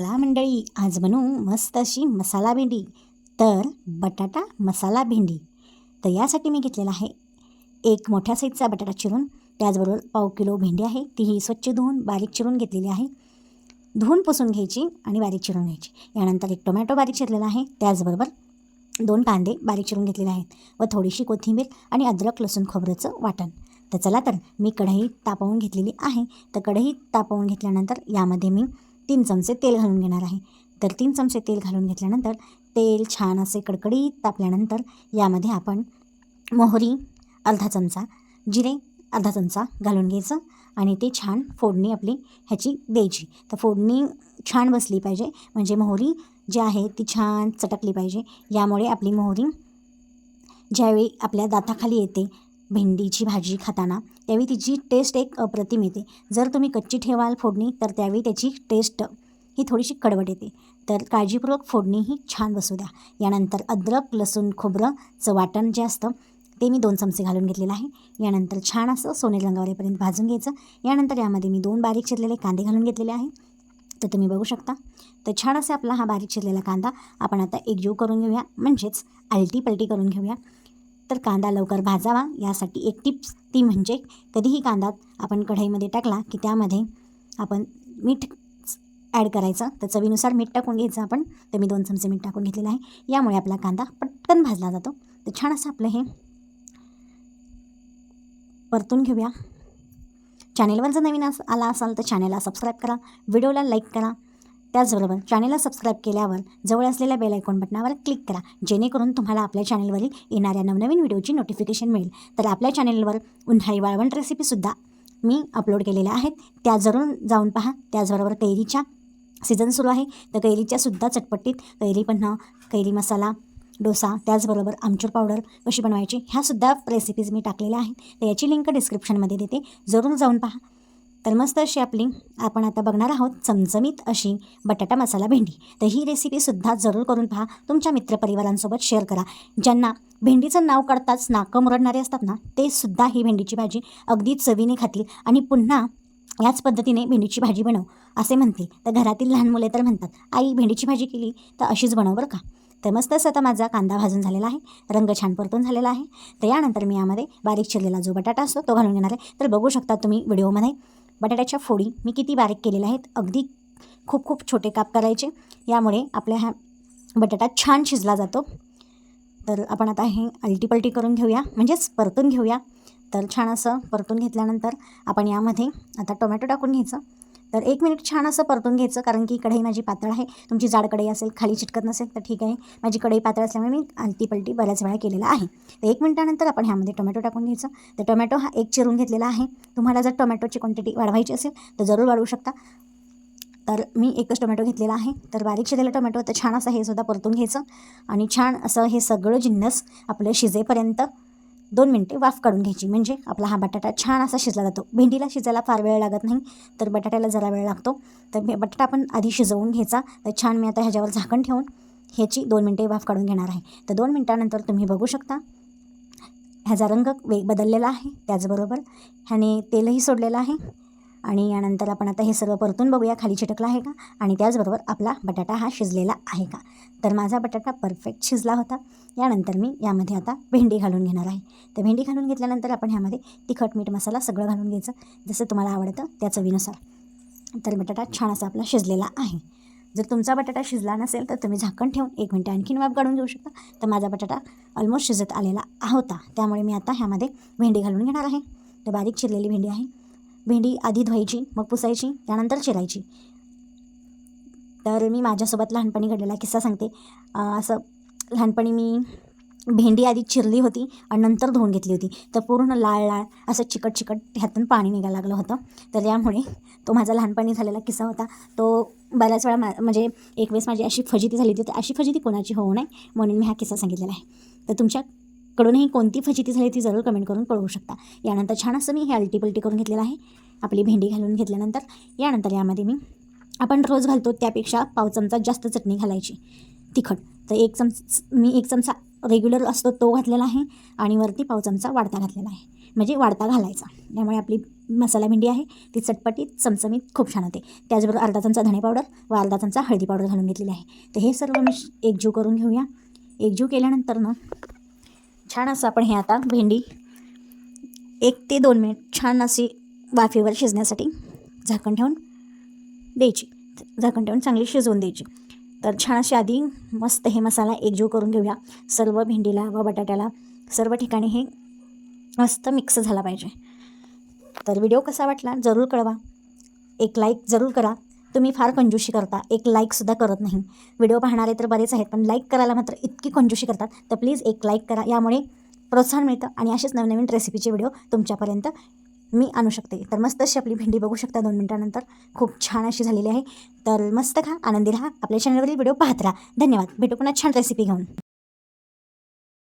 चला मंडळी आज बनवू मस्त अशी मसाला भेंडी. तर बटाटा मसाला भेंडी. तर यासाठी मी घेतलेला आहे एक मोठ्या साईजचा बटाटा चिरून. त्याचबरोबर पाव किलो भेंडी आहे. तीही स्वच्छ धुवून बारीक चिरून घेतलेली आहे. धुवून पुसून घ्यायची आणि बारीक चिरून घ्यायची. यानंतर एक टोमॅटो बारीक चिरलेला आहे. त्याचबरोबर दोन कांदे बारीक चिरून घेतलेले आहेत व थोडीशी कोथिंबीर आणि अद्रक लसूण खोबऱ्याचं वाटण. तर चला तर मी कढई तापवून घेतलेली आहे. तर कढई तापवून घेतल्यानंतर यामध्ये मी तीन चमचे तेल घालून घेणार आहे. तर तीन चमचे तेल घालून घेतल्यानंतर तेल छान असे कडकडीत तापल्यानंतर यामध्ये आपण मोहरी अर्धा चमचा जिरे अर्धा चमचा घालून घ्यायचं आणि ते छान फोडणी आपली ह्याची द्यायची. तर फोडणी छान बसली पाहिजे. म्हणजे मोहरी जी आहे ती छान चटकली पाहिजे. यामुळे आपली मोहरी ज्यावेळी आपल्या दाताखाली येते भेंडीची भाजी खाताना त्यावेळी तिची टेस्ट एक अप्रतिम येते. जर तुम्ही कच्ची ठेवाल फोडणी तर त्यावेळी त्याची टेस्ट ही थोडीशी कडवट येते. तर काळजीपूर्वक फोडणी ही छान बसू द्या. यानंतर अद्रक लसूण खोबरंचं वाटण जे असतं ते मी दोन चमचे घालून घेतलेलं आहे. यानंतर छान असं सोनेरी रंगावरेपर्यंत भाजून घ्यायचं. यानंतर यामध्ये मी दोन बारीक चिरलेले कांदे घालून घेतलेले आहे. तर तुम्ही बघू शकता. तर छान असा आपला हा बारीक चिरलेला कांदा आपण आता एकजीव करून घेऊया. म्हणजेच आलटी पलटी करून घेऊया. तर कांदा लवकर भाजावा. यासाठी एक टिप्स ती म्हणजे कधीही कांदा आपण कढईमध्ये टाकला की त्यामध्ये आपण मीठ ॲड करायचं. तर चवीनुसार मीठ टाकून घ्यायचं आपण. तर मी दोन चमचे मीठ टाकून घेतलेलं आहे. यामुळे आपला कांदा पटकन भाजला जातो. तर छान असं आपलं हे परतून घेऊया. चॅनेलवर जर नवीन आला असाल तर चॅनेलला सबस्क्राईब करा. व्हिडिओला लाईक करा. त्याचबरोबर चॅनेलला सबस्क्राईब केल्यावर जवळ असलेल्या बेल आयकॉन बटनावर क्लिक करा. जेणेकरून तुम्हाला आपल्या चॅनेलवरील येणाऱ्या नवनवीन व्हिडिओची नोटिफिकेशन मिळेल. तर आपल्या चॅनेलवर उन्हाळी वाळवण रेसिपीसुद्धा मी अपलोड केलेल्या आहेत. त्या जरूर जाऊन पहा. त्याचबरोबर कैरीच्या सीझन सुरू आहे. तर कैरीच्यासुद्धा चटपटीत कैरी पन्हा कैरी मसाला डोसा त्याचबरोबर आमचूर पावडर कशी बनवायची ह्यासुद्धा रेसिपीज मी टाकलेल्या आहेत. तर याची लिंक डिस्क्रिप्शनमध्ये देते. जरूर जाऊन पहा. तर मस्त अशी आपली आपण आता बघणार आहोत चमचमीत अशी बटाटा मसाला भेंडी. तर ही रेसिपीसुद्धा जरूर करून पहा. तुमच्या मित्रपरिवारांसोबत शेअर करा. ज्यांना भेंडीचं नाव काढताच नाकं मुरडणारे असतात ना ते सुद्धा ही भेंडीची भाजी अगदी चवीने खातील आणि पुन्हा याच पद्धतीने भेंडीची भाजी बनव असे म्हणते. तर घरातील लहान मुले तर म्हणतात आई भेंडीची भाजी केली तर अशीच बनव बरं का. तर मस्त आता माझा कांदा भाजून झालेला आहे रंग छान परतून झालेला आहे. तर यानंतर मी यामध्ये बारीक चिरलेला जो बटाटा असतो तो घालून घेणार आहे. तर बघू शकता तुम्ही व्हिडिओमध्ये बटाट्याच्या फोडी मी किती बारीक केलेल्या आहेत अगदी खूप खूप छोटे काप करायचे. यामुळे आपल्या ह्या बटाटा छान शिजला जातो. तर आपण आता हे अल्टीपल्टी करून घेऊया म्हणजेच परतून घेऊया. तर छान असं परतून घेतल्यानंतर आपण यामध्ये आता टोमॅटो टाकून घ्यायचं. तर एक मिनिट छान असं परतून घ्यायचं कारण की कढई माझी पातळ आहे. तुमची जाड कढई असेल खाली चिटकत नसेल तर ठीक आहे. माझी कढई पातळ असल्यामुळे मी आलटी पलटी बऱ्याच वेळा केलेला आहे. तर एक मिनिटानंतर आपण ह्यामध्ये टोमॅटो टाकून घ्यायचं. तर टोमॅटो हा एक चिरून घेतलेला आहे. तुम्हाला जर टोमॅटोची क्वांटिटी वाढवायची असेल तर जरूर वाढवू शकता. तर मी एकच टोमॅटो घेतलेला आहे. तर बारीक शिजलेलं टोमॅटो तर छान असं हे सुद्धा परतून घ्यायचं. आणि छान असं हे सगळं जिन्नस आपलं शिजेपर्यंत दोन मिनटे वाफ काढून घ्यायची. म्हणजे आपला हा बटाटा छान असा शिजला जातो. भेंडीला शिजायला फार वेळ लागत नाही तर बटाट्याला जरा वेळ लागतो. तर बटाटा आपण आधी शिजवून घ्यायचा. तर छान मी आता ह्याच्यावर झाकण ठेवून ह्याची दोन मिनटे वाफ काढून घेणार आहे. तर दोन मिनटानंतर तुम्ही बघू शकता ह्याचा रंग वेग बदललेला आहे त्याचबरोबर. ह्याने तेलही सोडलेलं आहे. आणि यानंतर आपण आता हे सर्व परतून बघूया खाली चिटकला आहे का? आणि त्याचबरोबर आपला बटाटा हा शिजलेला आहे का? तर माझा बटाटा परफेक्ट शिजला होता. यानंतर मी यामध्ये आता भेंडी घालून घेणार आहे. तर भेंडी घालून घेतल्यानंतर आपण ह्यामध्ये तिखट मीठ मसाला सगळं घालून घ्यायचं. जसं तुम्हाला आवडतं त्या चवीनुसार. तर बटाटा छान असा आपला शिजलेला आहे. जर तुमचा बटाटा शिजला नसेल तर तुम्ही झाकण ठेवून एक मिनटं आणखीन वाफ काढून घेऊ शकता. तर माझा बटाटा ऑलमोस्ट शिजत आलेला होता. त्यामुळे मी आता ह्यामध्ये भेंडी घालून घेणार आहे. तर बारीक चिरलेली भेंडी आहे. भेंडी आधी धुवायची मग पुसायची त्यानंतर चिरायची. तर मी माझ्यासोबत लहानपणी घडलेला किस्सा सांगते. असं लहानपणी मी भेंडी आधी चिरली होती आणि नंतर धुवून घेतली होती. तर पूर्ण लाळ लाळ असं चिकट चिकट ह्यातून पाणी निघायला लागलं होतं. तर त्यामुळे तो माझा लहानपणी झालेला किस्सा होता. तो बऱ्याच वेळा मा म्हणजे एक वेळेस माझी अशी फजिती झाली होती. तर अशी फजिती कोणाची होऊ नये म्हणून मी हा किस्सा सांगितलेला आहे. तर तुमच्या कडूनही कोणती फजिती झाली ती जरूर कमेंट करून कळवू शकता. यानंतर छान असं मी हे अल्टीपल्टी करून घेतलेलं आहे. आपली भेंडी घालून घेतल्यानंतर यानंतर यामध्ये मी आपण रोज घालतो त्यापेक्षा पाव चमचा जास्त चटणी घालायची. तिखट. तर एक चमच मी एक चमचा रेग्युलर असतो तो घातलेला आहे आणि वरती पाव चमचा वाढता घातलेला आहे. म्हणजे वाढता घालायचा. त्यामुळे आपली मसाला भेंडी आहे ती चटपटीत चमचमीत खूप छान होते. त्याचबरोबर अर्धा चमचा धणे पावडर व अर्धा चमचा हळदी पावडर घालून घेतलेली आहे. तर हे सर्व मी एकजीव करून घेऊया. एकजीव केल्यानंतर ना छान असं आपण हे आता भेंडी एक ते दोन मिनिट छान अशी वाफेवर शिजण्यासाठी झाकण ठेवून द्यायची. झाकण ठेवून चांगली शिजवून द्यायची. तर छान अशी आधी मस्त हे मसाला एकजीव करून घेऊया. सर्व भेंडीला व बटाट्याला सर्व ठिकाणी हे मस्त मिक्स झाला पाहिजे. तर व्हिडिओ कसा वाटला जरूर कळवा. एक लाईक जरूर करा. तुम्ही फार कंजूशी करता. एक लाईकसुद्धा करत नाही. व्हिडिओ पाहणारे तर बरेच आहेत पण लाईक करायला मात्र इतकी कंजूशी करतात. तर प्लीज एक लाईक करा. यामुळे प्रोत्साहन मिळतं आणि असेच नवनवीन रेसिपीचे व्हिडिओ तुमच्यापर्यंत मी आणू शकते. तर मस्त अशी आपली भेंडी बघू शकता दोन मिनटानंतर. खूप छान अशी झालेली आहे. तर मस्त खा आनंदी राहा. आपल्या चॅनलवरील व्हिडिओ पाहत राहा. धन्यवाद. भेटू पुन्हा छान रेसिपी घेऊन.